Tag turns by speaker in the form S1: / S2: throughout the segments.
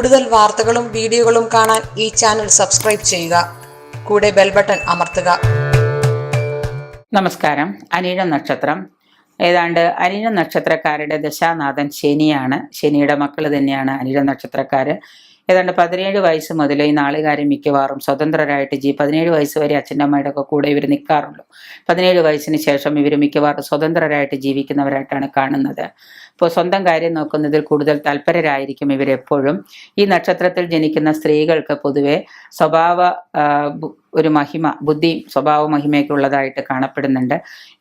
S1: കൂടുതൽ വാർത്തകളും വീഡിയോകളും കാണാൻ ഈ ചാനൽ സബ്സ്ക്രൈബ് ചെയ്യുക. കൂടെ ബെൽ ബട്ടൺ അമർത്തുക.
S2: നമസ്കാരം. അനിഴ നക്ഷത്രം. ഏതാണ്ട് അനിഴ നക്ഷത്രക്കാരുടെ ദശാനാഥൻ ശനിയാണ്. ശനിയുടെ മക്കൾ തന്നെയാണ് അനിഴ നക്ഷത്രക്കാര്. ഏതാണ്ട് പതിനേഴ് വയസ്സ് മുതൽ ഈ നാളുകാരും മിക്കവാറും സ്വതന്ത്രരായിട്ട് ജീ പതിനേഴ് വയസ്സ് വരെ അച്ഛന്റെ അമ്മയുടെ ഒക്കെ കൂടെ ഇവർ നിൽക്കാറുള്ളൂ പതിനേഴ് വയസ്സിന് ശേഷം ഇവർ മിക്കവാറും സ്വതന്ത്രരായിട്ട് ജീവിക്കുന്നവരായിട്ടാണ് കാണുന്നത്. ഇപ്പോൾ സ്വന്തം കാര്യം നോക്കുന്നതിൽ കൂടുതൽ തൽപരരായിരിക്കും ഇവരെപ്പോഴും ഈ നക്ഷത്രത്തിൽ ജനിക്കുന്ന സ്ത്രീകൾക്ക് പൊതുവെ സ്വഭാവ ഒരു മഹിമ ബുദ്ധി സ്വഭാവ മഹിമയൊക്കെ ഉള്ളതായിട്ട് കാണപ്പെടുന്നുണ്ട്.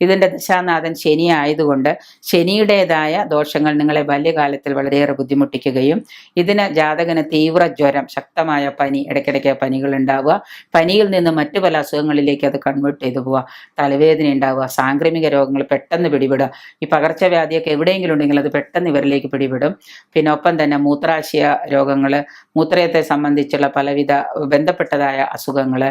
S2: ഇതിന്റെ ദശാനാഥൻ ശനി ആയതുകൊണ്ട് ശനിയുടേതായ ദോഷങ്ങൾ നിങ്ങളെ ബാല്യകാലത്തിൽ വളരെയേറെ ബുദ്ധിമുട്ടിക്കുകയും ഇതിന് ജാതകന് തീവ്ര ജ്വരം ശക്തമായ പനി ഇടയ്ക്കിടയ്ക്ക് പനികൾ ഉണ്ടാവുക. പനിയിൽ നിന്ന് മറ്റു പല അസുഖങ്ങളിലേക്ക് അത് കൺവേർട്ട് ചെയ്തു പോവുക. തലവേദന ഉണ്ടാവുക സാംക്രമിക രോഗങ്ങൾ പെട്ടെന്ന് പിടിപെടുക. ഈ പകർച്ചവ്യാധിയൊക്കെ എവിടെയെങ്കിലും ഉണ്ടെങ്കിൽ അത് പെട്ടെന്ന് ഇവരിലേക്ക് പിടിപെടും. പിന്നെ ഒപ്പം തന്നെ മൂത്രാശയ രോഗങ്ങൾ മൂത്രയത്തെ സംബന്ധിച്ചുള്ള പലവിധ ബന്ധപ്പെട്ടതായ അസുഖങ്ങൾ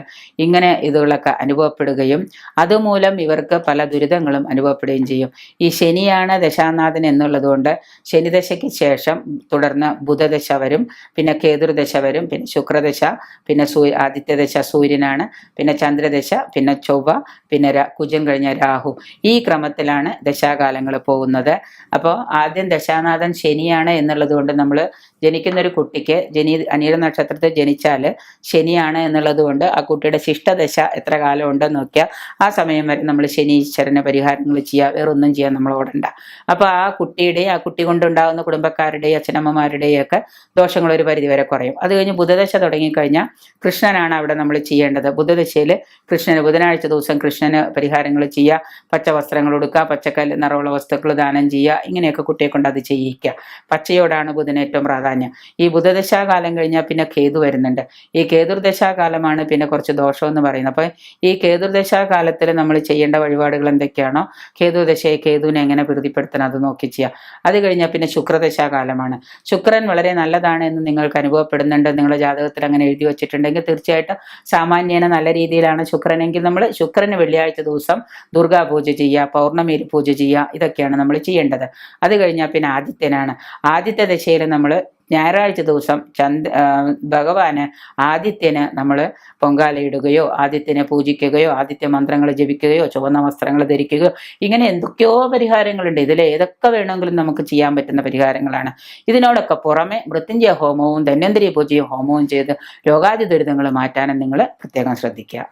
S2: ഇങ്ങനെ ഇതുകളൊക്കെ അനുഭവപ്പെടുകയും അതുമൂലം ഇവർക്ക് പല ദുരിതങ്ങളും അനുഭവപ്പെടുകയും ചെയ്യും. ഈ ശനിയാണ് ദശാനാഥൻ എന്നുള്ളതുകൊണ്ട് ശനിദശയ്ക്ക് ശേഷം തുടർന്ന് ബുധദശ വരും പിന്നെ കേതുർദശ വരും പിന്നെ ശുക്രദശ പിന്നെ സൂ ആദിത്യദശ സൂര്യനാണ് പിന്നെ ചന്ദ്രദശ പിന്നെ ചൊവ്വ പിന്നെ കുജം കഴിഞ്ഞ രാഹു. ഈ ക്രമത്തിലാണ് ദശാകാലങ്ങൾ പോകുന്നത്. അപ്പോൾ ആദ്യം ദശാനാഥൻ ശനിയാണ് എന്നുള്ളത് കൊണ്ട് നമ്മൾ ജനിക്കുന്ന ഒരു കുട്ടിക്ക് ജനി അനീര നക്ഷത്രത്തിൽ ജനിച്ചാൽ ശനിയാണ് എന്നുള്ളത് കൊണ്ട് ആ കുട്ടിയുടെ ശിഷ്ടദശ എത്ര കാലം ഉണ്ടെന്ന് നോക്കിയാൽ ആ സമയം വരെ നമ്മൾ ശനി ശനീശ്വരന് പരിഹാരങ്ങൾ ചെയ്യുക വേറൊന്നും ചെയ്യാൻ നമ്മൾ ഓടണ്ട. അപ്പോൾ ആ കുട്ടിയുടെയും ആ കുട്ടി കൊണ്ടുണ്ടാകുന്ന കുടുംബക്കാരുടെയും അച്ഛനമ്മമാരുടെയും ഒക്കെ ദോഷങ്ങൾ ഒരു പരിധിവരെ കുറയും. അത് കഴിഞ്ഞ് ബുധദശ തുടങ്ങിക്കഴിഞ്ഞാൽ കൃഷ്ണനാണ് അവിടെ നമ്മൾ ചെയ്യേണ്ടത്. ബുധദശയിൽ കൃഷ്ണന് ബുധനാഴ്ച ദിവസം കൃഷ്ണന് പരിഹാരങ്ങൾ ചെയ്യുക പച്ച വസ്ത്രങ്ങൾ കൊടുക്കുക പച്ചക്കല്ല് നിറവുള്ള വസ്തുക്കൾ ദാനം ചെയ്യുക ഇങ്ങനെയൊക്കെ കുട്ടിയെ കൊണ്ട് അത് ചെയ്യിക്കുക. പച്ചയോടാണ് ബുധന് ഏറ്റവും പ്രാധാന്യം. ഈ ബുധദശാകാലം കഴിഞ്ഞാൽ പിന്നെ കേതു വരുന്നുണ്ട്. ഈ കേതുർദശാകാലമാണ് പിന്നെ കുറച്ച് ദോഷമെന്ന് പറയുന്നത്. അപ്പോൾ ഈ കേതുർദശാകാലത്തിൽ നമ്മൾ ചെയ്യേണ്ട വഴിപാടുകൾ എന്തൊക്കെയാണോ കേതുദശയെ കേതുവിനെ എങ്ങനെ പ്രീതിപ്പെടുത്തണം അത് നോക്കി ചെയ്യുക. അത് കഴിഞ്ഞാൽ പിന്നെ ശുക്രദശാകാലമാണ്. ശുക്രൻ വളരെ നല്ലതാണ് എന്ന് നിങ്ങൾക്ക് അനുഭവപ്പെടുന്നുണ്ട്. നിങ്ങളുടെ ജാതകത്തിൽ അങ്ങനെ എഴുതി വെച്ചിട്ടുണ്ടെങ്കിൽ തീർച്ചയായിട്ടും സാമാന്യേന നല്ല രീതിയിലാണ് ശുക്രനെങ്കിൽ നമ്മൾ ശുക്രന് വെള്ളിയാഴ്ച ദിവസം ദുർഗാ പൂജ ചെയ്യുക പൗർണമി പൂജ ചെയ്യുക ഇതൊക്കെയാണ് നമ്മൾ ചെയ്യേണ്ടത്. അത് കഴിഞ്ഞാൽ പിന്നെ ആദിത്യനാണ്. ആദിത്യ ദശയിൽ നമ്മൾ ഞായറാഴ്ച ദിവസം ചന്ദ് ഭഗവാന് ആദിത്യന് നമ്മൾ പൊങ്കാലയിടുകയോ ആദിത്യനെ പൂജിക്കുകയോ ആദിത്യ മന്ത്രങ്ങൾ ജപിക്കുകയോ ചുവന്ന വസ്ത്രങ്ങൾ ധരിക്കുകയോ ഇങ്ങനെ എന്തൊക്കെയോ പരിഹാരങ്ങളുണ്ട്. ഇതിൽ ഏതൊക്കെ വേണമെങ്കിലും നമുക്ക് ചെയ്യാൻ പറ്റുന്ന പരിഹാരങ്ങളാണ്. ഇതിനോടൊക്കെ പുറമെ മൃത്യുഞ്ജയ ഹോമവും ധന്വന്തരി പൂജയും ഹോമവും ചെയ്ത് രോഗാതി ദുരിതങ്ങൾ മാറ്റാനും നിങ്ങൾ പ്രത്യേകം ശ്രദ്ധിക്കുക.